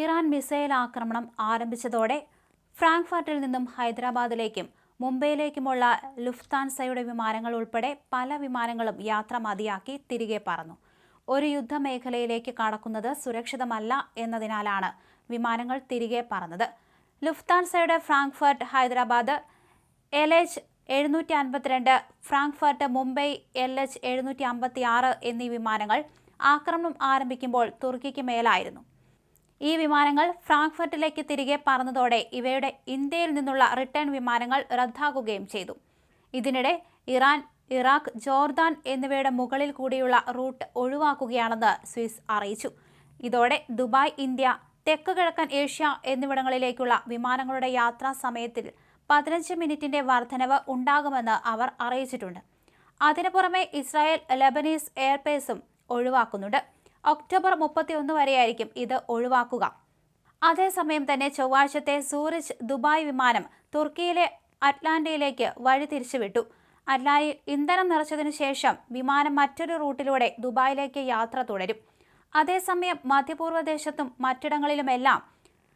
Iran missile ആക്രമണം ആരംഭിച്ചതോടെ ഫ്രാങ്ക്ഫർട്ടിൽ നിന്നും ഹൈദരാബാദിലേക്കും മുംബൈയിലേക്കുമുള്ള ലുഫ്താൻസയുടെ വിമാനങ്ങൾ ഉൾപ്പെടെ പല വിമാനങ്ങളും യാത്ര മതിയാക്കി തിരികെ പറന്നു. ഒരു യുദ്ധമേഖലയിലേക്ക് കടക്കുന്നത് സുരക്ഷിതമല്ല എന്നതിനാലാണ് വിമാനങ്ങൾ തിരികെ പറന്നത്. ലുഫ്താൻസയുടെ ഫ്രാങ്ക്ഫർട്ട് ഹൈദരാബാദ് എൽ എച്ച് എഴുന്നൂറ്റി അൻപത്തിരണ്ട് ഫ്രാങ്ക്ഫർട്ട് മുംബൈ എൽ എച്ച് എഴുന്നൂറ്റി അമ്പത്തി ആറ് എന്നീ വിമാനങ്ങൾ ആക്രമണം ആരംഭിക്കുമ്പോൾ തുർക്കിക്ക് മേലായിരുന്നു. ഈ വിമാനങ്ങൾ ഫ്രാങ്ക്ഫർട്ടിലേക്ക് തിരികെ പറന്നതോടെ ഇവയുടെ ഇന്ത്യയിൽ നിന്നുള്ള റിട്ടേൺ വിമാനങ്ങൾ റദ്ദാക്കുകയും ചെയ്തു. ഇതിനിടെ ഇറാൻ ഇറാഖ് ജോർദാൻ എന്നിവയുടെ മുകളിൽ കൂടിയുള്ള റൂട്ട് ഒഴിവാക്കുകയാണെന്ന് സ്വിസ് അറിയിച്ചു. ഇതോടെ ദുബായ് ഇന്ത്യ തെക്ക് കിഴക്കൻ ഏഷ്യ എന്നിവിടങ്ങളിലേക്കുള്ള വിമാനങ്ങളുടെ യാത്രാ സമയത്തിൽ പതിനഞ്ച് മിനിറ്റിന്റെ വർധനവ് ഉണ്ടാകുമെന്ന് അവർ അറിയിച്ചിട്ടുണ്ട്. അതിനു പുറമെ ഇസ്രായേൽ ലബനീസ് എയർപേസും ഒഴിവാക്കുന്നുണ്ട്. ഒക്ടോബർ മുപ്പത്തിയൊന്ന് വരെയായിരിക്കും ഇത് ഒഴിവാക്കുക. അതേസമയം തന്നെ ചൊവ്വാഴ്ചത്തെ സൂറിച്ച് ദുബായ് വിമാനം തുർക്കിയിലെ അറ്റ്ലാന്റയിലേക്ക് വഴി തിരിച്ചുവിട്ടു അറ്റ്ലായിൽ ഇന്ധനം നിറച്ചതിനു ശേഷം വിമാനം മറ്റൊരു റൂട്ടിലൂടെ ദുബായിലേക്ക് യാത്ര തുടരും. അതേസമയം മധ്യപൂർവദേശത്തും മറ്റിടങ്ങളിലുമെല്ലാം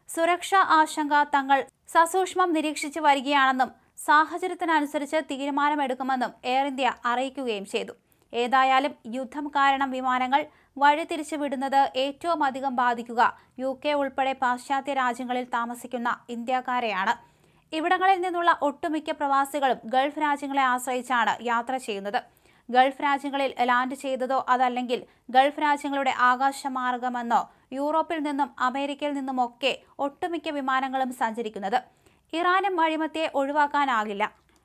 സുരക്ഷാ ആശങ്ക തങ്ങൾ സസൂക്ഷ്മം നിരീക്ഷിച്ചു വരികയാണെന്നും സാഹചര്യത്തിനനുസരിച്ച് തീരുമാനമെടുക്കുമെന്നും എയർ ഇന്ത്യ അറിയിക്കുകയും ചെയ്തു. ഏതായാലും യുദ്ധം കാരണം വിമാനങ്ങൾ വഴിതിരിച്ചു വിടുന്നത് ഏറ്റവും അധികം ബാധിക്കുക. യു കെ ഉൾപ്പെടെ പാശ്ചാത്യ രാജ്യങ്ങളിൽ താമസിക്കുന്ന ഇന്ത്യക്കാരെയാണ്. ഇവിടങ്ങളിൽ നിന്നുള്ള ഒട്ടുമിക്ക പ്രവാസികളും ഗൾഫ് രാജ്യങ്ങളെ ആശ്രയിച്ചാണ് യാത്ര ചെയ്യുന്നത്. ഗൾഫ് രാജ്യങ്ങളിൽ ലാൻഡ് ചെയ്തതോ അതല്ലെങ്കിൽ ഗൾഫ് രാജ്യങ്ങളുടെ ആകാശമാർഗമെന്നോ യൂറോപ്പിൽ നിന്നും അമേരിക്കയിൽ നിന്നുമൊക്കെ ഒട്ടുമിക്ക വിമാനങ്ങളും സഞ്ചരിക്കുന്നത്. ഇറാനും അഴിമത്തെ ഒഴിവാക്കാനാകില്ല.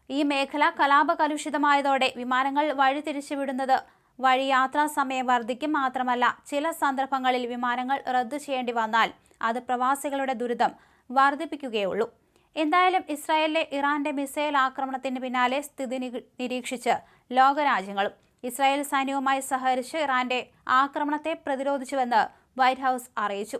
ഈ മേഖല കലാപകലുഷിതമായതോടെ വിമാനങ്ങൾ വഴിതിരിച്ചുവിടുന്നത് വഴി യാത്രാ സമയം വർദ്ധിക്കും മാത്രമല്ല ചില സന്ദർഭങ്ങളിൽ വിമാനങ്ങൾ റദ്ദു ചെയ്യേണ്ടി വന്നാൽ അത് പ്രവാസികളുടെ ദുരിതം വർദ്ധിപ്പിക്കുകയുള്ളൂ. എന്തായാലും ഇസ്രായേലിലെ ഇറാന്റെ മിസൈൽ ആക്രമണത്തിന് പിന്നാലെ സ്ഥിതി നിരീക്ഷിച്ച് ലോകരാജ്യങ്ങളും ഇസ്രായേൽ സൈന്യവുമായി സഹകരിച്ച് ഇറാന്റെ ആക്രമണത്തെ പ്രതിരോധിച്ചുവെന്ന് വൈറ്റ് ഹൗസ് അറിയിച്ചു.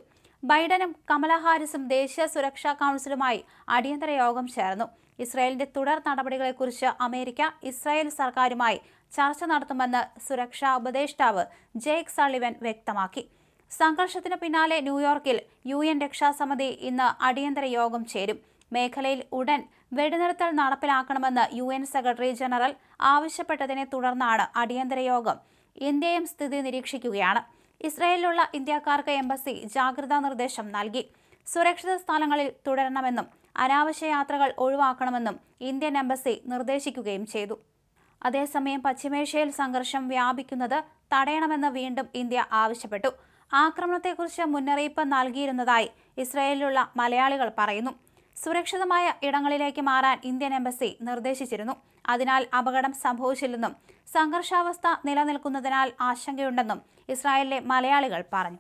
ബൈഡനും കമല ഹാരിസും ദേശീയ സുരക്ഷാ കൗൺസിലുമായി അടിയന്തര യോഗം ചേർന്നു. ഇസ്രായേലിന്റെ തുടർ നടപടികളെക്കുറിച്ച് അമേരിക്ക ഇസ്രായേൽ സർക്കാരുമായി ചർച്ച നടത്തുമെന്ന് സുരക്ഷാ ഉപദേഷ്ടാവ് ജേക്ക് സള്ളിവൻ വ്യക്തമാക്കി. സംഘർഷത്തിന് പിന്നാലെ ന്യൂയോർക്കിൽ യു എൻ രക്ഷാസമിതി ഇന്ന് അടിയന്തര യോഗം ചേരും. മേഖലയിൽ ഉടൻ വെടിനിർത്തൽ നടപ്പിലാക്കണമെന്ന് യു എൻ സെക്രട്ടറി ജനറൽ ആവശ്യപ്പെട്ടതിനെ തുടർന്നാണ് അടിയന്തര യോഗം. ഇന്ത്യയും സ്ഥിതി നിരീക്ഷിക്കുകയാണ്. ഇസ്രായേലിലുള്ള ഇന്ത്യക്കാർക്ക് എംബസി ജാഗ്രതാ നിർദ്ദേശം നൽകി. സുരക്ഷിത സ്ഥലങ്ങളിൽ തുടരണമെന്നും അനാവശ്യ യാത്രകൾ ഒഴിവാക്കണമെന്നും ഇന്ത്യൻ എംബസി നിർദ്ദേശിക്കുകയും ചെയ്തു. അതേസമയം പശ്ചിമേഷ്യയിൽ സംഘർഷം വ്യാപിക്കുന്നത് തടയണമെന്ന് വീണ്ടും ഇന്ത്യ ആവശ്യപ്പെട്ടു. ആക്രമണത്തെക്കുറിച്ച് മുന്നറിയിപ്പ് നൽകിയിരുന്നതായി ഇസ്രായേലിലുള്ള മലയാളികൾ പറയുന്നു. സുരക്ഷിതമായ ഇടങ്ങളിലേക്ക് മാറാൻ ഇന്ത്യൻ എംബസി നിർദ്ദേശിച്ചിരുന്നു. അതിനാൽ അപകടം സംഭവിച്ചില്ലെന്നും സംഘർഷാവസ്ഥ നിലനിൽക്കുന്നതിനാൽ ആശങ്കയുണ്ടെന്നും ഇസ്രായേലിലെ മലയാളികൾ പറഞ്ഞു.